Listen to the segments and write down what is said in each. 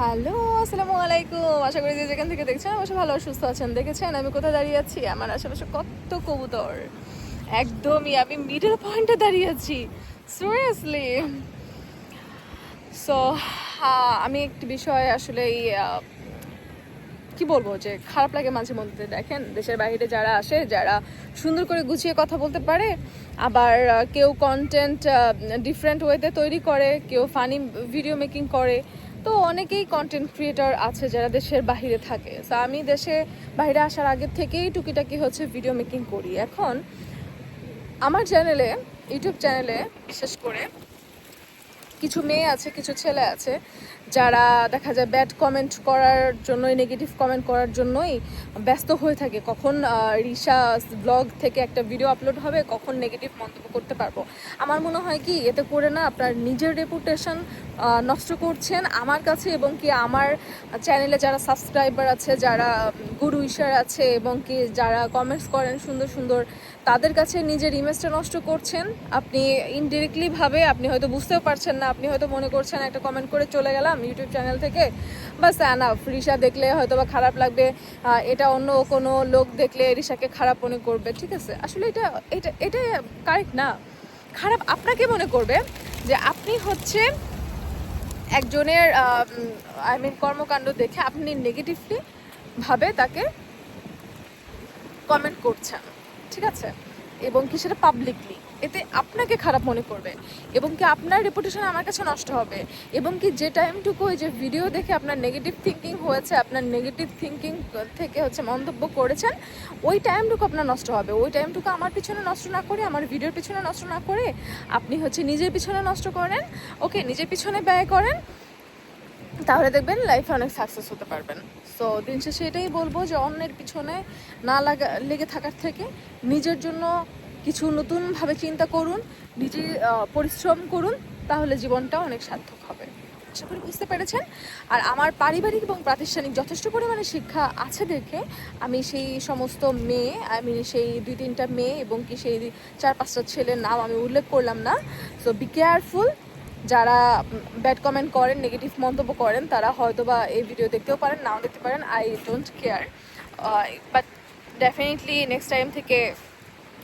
Hello, আসসালামু আলাইকুম। আশা করি যে যেখান থেকে দেখছেন, অবশ্যই ভালো সুস্থ আছেন। দেখেছেন, আমি কোথায় দাঁড়িয়ে আছি? আমার আশেপাশে কত কবুতর। একদমই, আমি মিডল পয়েন্টে দাঁড়িয়ে আছি। সিরিয়াসলি সো আমি একটি বিষয় আসলে এই কি বলব যে খারাপ লাগে মাঝে মধ্যে। দেখেন, দেশের বাইরে যারা আসে, যারা সুন্দর করে গুছিয়ে কথা বলতে পারে, আবার কেউ কন্টেন্ট ডিফারেন্ট ওয়েতে তৈরি করে, কেউ ফানি ভিডিও মেকিং করে তো অনেকেই কন্টেন্ট ক্রিয়েটার আছে যারা দেশের বাহিরে থাকে। তো আমি দেশে বাইরে আসার আগের থেকেই টুকিটাকি হচ্ছে ভিডিও মেকিং করি। এখন আমার চ্যানেলে ইউটিউব চ্যানেলে বিশেষ করে কিছু মেয়ে আছে, কিছু ছেলে আছে, যারা দেখা যায় ব্যাড কমেন্ট করার জন্যই নেগেটিভ কমেন্ট করার জন্যই ব্যস্ত হয়ে থাকে। কখন রিসা ব্লগ থেকে একটা ভিডিও আপলোড হবে, কখন নেগেটিভ মন্তব্য করতে পারব। আমার মনে হয় কি, এতে করে না আপনার নিজের রেপুটেশন নষ্ট করছেন আমার কাছে এবং কি আমার চ্যানেলে যারা সাবস্ক্রাইবার আছে, যারা গুরু ইশার আছে এবং কি যারা কমেন্টস করেন সুন্দর সুন্দর, তাদের কাছে নিজের ইমেজটা নষ্ট করছেন। আপনি ইনডিরেক্টলি ভাবে আপনি হয়তো বুঝতেও পারছেন না আপনি হয়তো মনে করছেন, একটা কমেন্ট করে চলে গেলাম ইউটিউব চ্যানেল থেকে। বাস অ্যানাফ রিসা দেখলে হয়তো বা খারাপ লাগবে। এটা অন্য কোনো লোক দেখলে রিসাকে খারাপ মনে করবে, ঠিক আছে? আসলে এটা এটা এটা কারেক্ট না। খারাপ আপনাকে মনে করবে যে আপনি হচ্ছে একজনের আই মিন কর্মকাণ্ড দেখে আপনি নেগেটিভলি ভাবে তাকে কমেন্ট করছেন, ঠিক আছে? এবং কি সেটা পাবলিকলি এতে আপনাকে খারাপ মনে করবে এবং কি আপনার রেপুটেশন আমার কাছে নষ্ট হবে এবং কি যে টাইমটুকু ওই যে ভিডিও দেখে আপনার নেগেটিভ থিঙ্কিং হয়েছে, আপনার নেগেটিভ থিঙ্কিং থেকে হচ্ছে মন্তব্য করেছেন, ওই টাইমটুকু আপনার নষ্ট হবে। ওই টাইমটুকু আমার পিছনে নষ্ট না করে, আমার ভিডিওর পিছনে নষ্ট না করে আপনি হচ্ছে নিজের পিছনে নষ্ট করেন ওকে নিজের পিছনে ব্যয় করেন তাহলে দেখবেন লাইফে অনেক সাকসেস হতে পারবেন। সো দিন শেষে এটাই বলব যে অন্যের পিছনে না লাগা, লেগে থাকার থেকে নিজের জন্য কিছু নতুনভাবে চিন্তা করুন, নিজে পরিশ্রম করুন, তাহলে জীবনটা অনেক সার্থক হবে। আশা করি বুঝতে পেরেছেন। আর আমার পারিবারিক এবং প্রাতিষ্ঠানিক যথেষ্ট পরিমাণে শিক্ষা আছে দেখে আমি সেই সমস্ত মেয়ে, আমি সেই দুই তিনটা মেয়ে এবং কি সেই চার পাঁচটা ছেলের নাম আমি উল্লেখ করলাম না। সো বি কেয়ারফুল যারা ব্যাড কমেন্ট করেন, নেগেটিভ মন্তব্য করেন, তারা হয়তো বা এই ভিডিও দেখতেও পারেন, নাও দেখতে পারেন। I don't care but definitely next time থেকে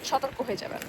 সতর্ক হয়ে যাবেন।